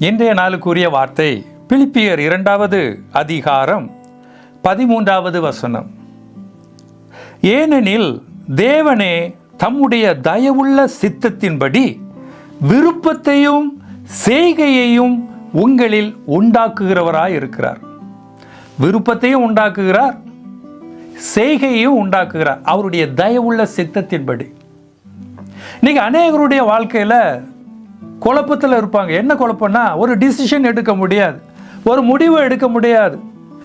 இன்றைய நாளுக்குரிய வார்த்தை பிலிப்பியர் இரண்டாவது அதிகாரம் பதிமூன்றாவது வசனம். ஏனெனில் தேவனே தம்முடைய தயவுள்ள சித்தத்தின்படி விருப்பத்தையும் செய்கையையும் உங்களில் உண்டாக்குகிறவராய் இருக்கிறார். விருப்பத்தையும் உண்டாக்குகிறார் செய்கையையும் உண்டாக்குகிறார். அவருடைய தயவுள்ள சித்தத்தின்படி. இன்னைக்கு அநேகருடைய வாழ்க்கையில் குழப்பத்தில் இருப்பாங்க. என்ன குழப்பம்னா ஒரு டிசிஷன் எடுக்க முடியாது. ஒரு முடிவு எடுக்க முடியாது.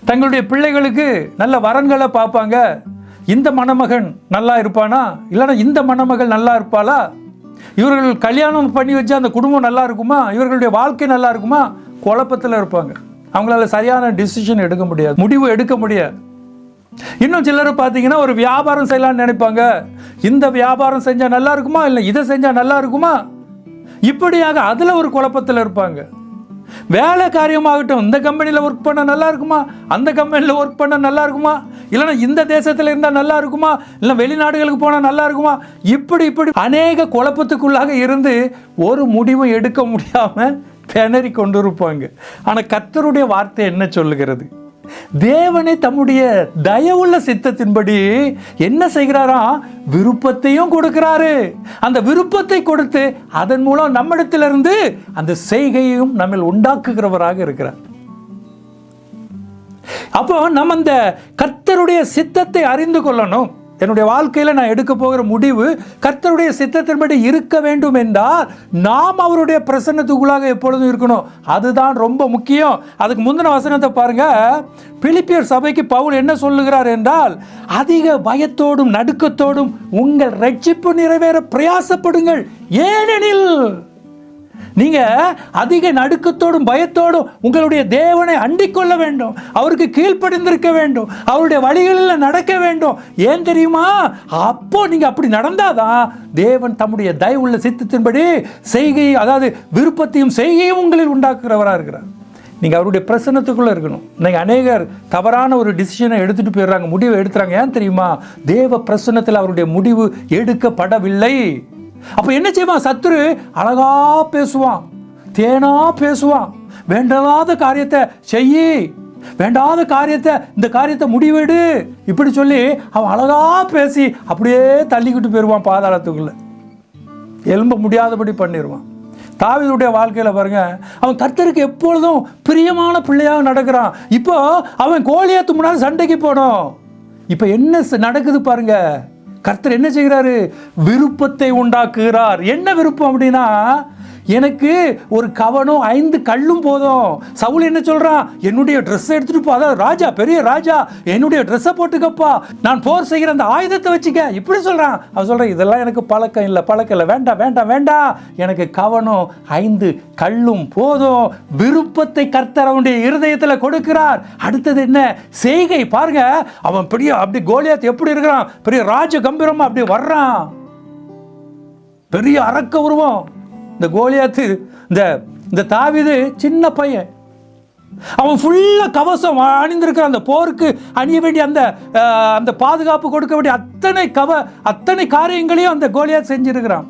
தங்களுடைய பிள்ளைகளுக்கு நல்ல வரன்களை பார்ப்பாங்க. இந்த மணமகன் நல்லா இருப்பானா? இல்லைன்னா இந்த மணமகள் நல்லா இருப்பாளா? இவர்கள் கல்யாணம் பண்ணி வச்சா அந்த குடும்பம் நல்லா இருக்குமா? இவர்களுடைய வாழ்க்கை நல்லா இருக்குமா? குழப்பத்தில் இருப்பாங்க. அவங்களால சரியான டிசிஷன் எடுக்க முடியாது. முடிவு எடுக்க முடியாது. இன்னும் சிலர் பார்த்தீங்கன்னா ஒரு வியாபாரம் செய்யலாம்னு நினைப்பாங்க. இந்த வியாபாரம் செஞ்சால் நல்லா இருக்குமா? இல்லை இதை செஞ்சால் நல்லா இருக்குமா? இப்படியாக அதில் ஒரு குழப்பத்தில் இருப்பாங்க. வேலை காரியமாகட்டும் இந்த கம்பெனியில் ஒர்க் பண்ண நல்லா இருக்குமா? அந்த கம்பெனியில் ஒர்க் பண்ண நல்லா இருக்குமா? இல்லைன்னா இந்த தேசத்தில் இருந்தால் நல்லா இருக்குமா? இல்லை வெளிநாடுகளுக்கு போனால் நல்லா இருக்குமா? இப்படி இப்படி அநேக குழப்பத்துக்குள்ளாக இருந்து ஒரு முடிவும் எடுக்க முடியாமல் திணறி கொண்டு இருப்பாங்க ஆனால் கத்தருடைய வார்த்தை என்ன சொல்லுகிறது? தேவனை தம்முடைய தயவுள்ள சித்தத்தின்படி என்ன செய்கிறாராம் விருப்பத்தையும் கொடுக்கிறாரு. அந்த விருப்பத்தை கொடுத்து அதன் மூலம் நம்மிடத்திலிருந்து அந்த செய்கையையும் நம்ம உண்டாக்குகிறவராக இருக்கிறார். அப்போ நம்ம அந்த கர்த்தருடைய சித்தத்தை அறிந்து கொள்ளணும். என்னுடைய வாழ்க்கையில் நான் எடுக்க போகிற முடிவு கர்த்தருடைய சித்தத்தின்படி இருக்க வேண்டும் என்றால் நாம் அவருடைய பிரசன்னத்துக்குள்ளாக எப்பொழுதும் இருக்கணும். அதுதான் ரொம்ப முக்கியம். அதுக்கு முந்தின வசனத்தை பாருங்க. பிலிப்பியர் சபைக்கு பவுல் என்ன சொல்லுகிறார் என்றால் அதிக பயத்தோடும் நடுக்கத்தோடும் உங்கள் ரட்சிப்பு நிறைவேற பிரயாசப்படுங்கள். ஏனெனில் நீங்கள் அதிக நடுக்கத்தோடும் பயத்தோடும் உங்களுடைய தேவனை அண்டிக்கொள்ள வேண்டும். அவருக்கு கீழ்ப்படிந்திருக்க வேண்டும். அவருடைய வழிகளில் நடக்க வேண்டும். ஏன் தெரியுமா? அப்போ நீங்கள் அப்படி நடந்தாதான் தேவன் தம்முடைய தயவுள்ள சித்தத்தின்படி செய்கை அதாவது விருப்பத்தையும் செய்கையும் உங்களில் உண்டாக்குறவராக இருக்கிறார். நீங்கள் அவருடைய பிரசன்னத்துக்குள்ளே இருக்கணும். இன்றைக்கி அநேகர் தவறான ஒரு டிசிஷனை எடுத்துகிட்டு போயிடுறாங்க முடிவை எடுத்துறாங்க. ஏன் தெரியுமா? தேவ பிரசன்னத்தில் அவருடைய முடிவு எடுக்கப்படவில்லை. அப்போ என்ன செய்வான்? சத்துரு அழகா பேசுவான். தேனா பேசுவான். வேண்டாத காரியத்தை செய்யி. வேண்டாத காரியத்தை இந்த காரியத்தை முடிவெடு. இப்படி சொல்லி அவன் அழகா பேசி அப்படியே தள்ளிக்கிட்டு போயிடுவான் பாதாளத்துக்குள்ள. எலும்ப முடியாதபடி பண்ணிடுவான். தாவிதுடைய வாழ்க்கையில் பாருங்க அவன் கர்த்தருக்கு எப்பொழுதும் பிரியமான பிள்ளையாக நடக்கிறான். இப்போ அவன் கோழியத்து முன்னால் சண்டைக்கு போனோம். இப்போ என்ன நடக்குது பாருங்கள் கர்த்தர் என்ன செய்கிறாரு? விருப்பத்தை உண்டாக்குகிறார். என்ன விருப்பம் அப்படின்னா எனக்கு ஒரு கவனம் ஐந்து கல்லும் போதும். சவுல் என்ன சொல்றான் என்னுடைய ட்ரெஸ்ஸை எடுத்துட்டு போ. அதாவது ராஜா பெரிய ராஜா என்னுடைய ட்ரெஸ்ஸை போட்டுக்கப்பா. நான் போர் செய்கிற அந்த ஆயுதத்தை வச்சுக்க. இப்படி சொல்றான். அவன் சொல்றான் இதெல்லாம் எனக்கு பழக்கம் இல்லை பழக்கம் இல்லை. வேண்டாம் வேண்டாம் வேண்டாம். எனக்கு கவனம் ஐந்து கல்லும் போதும். விருப்பத்தை கர்த்தர் அவனுடைய இருதயத்தில் கொடுக்கிறார். அடுத்தது என்ன? செய்கை. பாருங்க அவன் பெரிய அப்படி கோலியாத் எப்படி இருக்கிறான்? பெரிய ராஜ கம்பீரமா அப்படி வர்றான். பெரிய அரக்க உருவம். இந்த கோலியாத்து இந்த இந்த தாவிது சின்ன பையன். அவன் ஃபுல்லாக கவசம் அணிந்திருக்கிற அந்த போருக்கு அணிய வேண்டிய அந்த அந்த பாதுகாப்பு கொடுக்க வேண்டிய அத்தனை கவ அத்தனை காரியங்களையும் அந்த கோலியாத் செஞ்சிருக்கிறான்.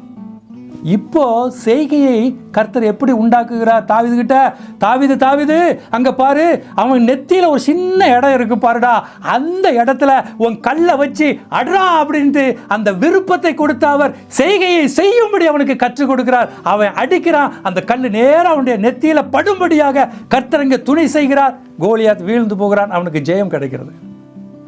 இப்போ செய்கையை கர்த்தர் எப்படி உண்டாக்குகிறார்? தாவிது கிட்ட தாவிது தாவிது அங்க பாரு அவன் நெத்தியில ஒரு சின்ன இடம் இருக்கு பாருடா. அந்த இடத்துல உன் கல்லை வச்சு அடரா அப்படின்ட்டு அந்த விருப்பத்தை கொடுத்த அவர் செய்கையை செய்யும்படி அவனுக்கு கற்றுக் கொடுக்கிறார். அவன் அடிக்கிறான். அந்த கல் நேராக அவனுடைய நெத்தியில படும்படியாக கர்த்தர் இங்க துணை செய்கிறார். கோலியாத் வீழ்ந்து போகிறான். அவனுக்கு ஜெயம் கிடைக்கிறது.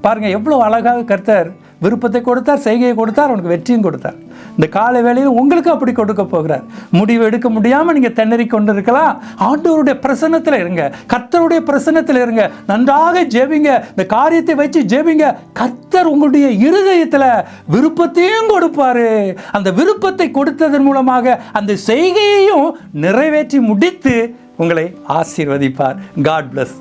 பாருங்க எவ்வளோ அழகாக கர்த்தர் விருப்பத்தை கொடுத்தார் செய்கையை கொடுத்தார் அவனுக்கு வெற்றியும் கொடுத்தார். இந்த காலை வேளையில் உங்களுக்கு அப்படி கொடுக்க போகிறார். முடிவு எடுக்க முடியாமல் நீங்கள் திணறி கொண்டு இருக்கலாம் ஆண்டவருடைய பிரசன்னத்தில் இருங்க. கர்த்தருடைய பிரசன்னத்தில் இருங்க. நன்றாக ஜெபிங்க. இந்த காரியத்தை வச்சு ஜெபிங்க. கர்த்தர் உங்களுடைய இருதயத்தில் விருப்பத்தையும் கொடுப்பாரு. அந்த விருப்பத்தை கொடுத்ததன் மூலமாக அந்த செய்கையையும் நிறைவேற்றி முடித்து உங்களை ஆசீர்வதிப்பார். God plus